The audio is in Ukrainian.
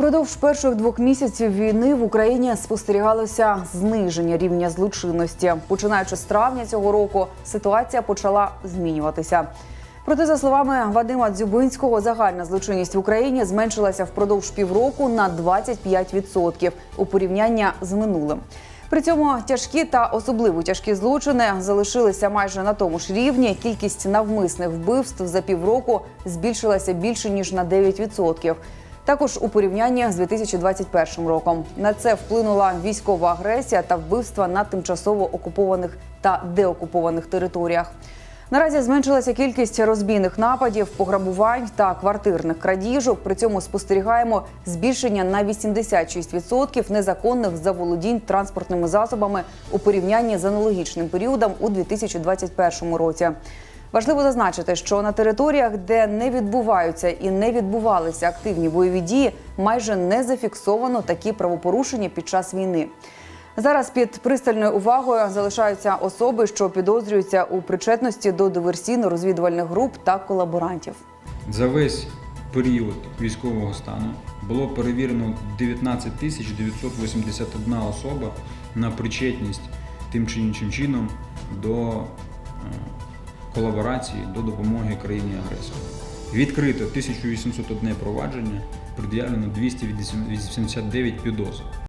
Впродовж перших двох місяців війни в Україні спостерігалося зниження рівня злочинності. Починаючи з травня цього року, ситуація почала змінюватися. Проте, за словами Вадима Дзюбинського, загальна злочинність в Україні зменшилася впродовж півроку на 25% у порівнянні з минулим. При цьому тяжкі та особливо тяжкі злочини залишилися майже на тому ж рівні. Кількість навмисних вбивств за півроку збільшилася більше ніж на 9%. Також у порівнянні з 2021 роком на це вплинула військова агресія та вбивства на тимчасово окупованих та деокупованих територіях. Наразі зменшилася кількість розбійних нападів, пограбувань та квартирних крадіжок. При цьому спостерігаємо збільшення на 86% незаконних заволодінь транспортними засобами у порівнянні з аналогічним періодом у 2021 році. Важливо зазначити, що на територіях, де не відбуваються і не відбувалися активні бойові дії, майже не зафіксовано такі правопорушення під час війни. Зараз під пристальною увагою залишаються особи, що підозрюються у причетності до диверсійно-розвідувальних груп та колаборантів. За весь період військового стану було перевірено 19 тисяч 981 особа на причетність тим чи іншим чином до е, колаборації, до допомоги країні агресору. Відкрито 1801 провадження, пред'явлено 289 підозр.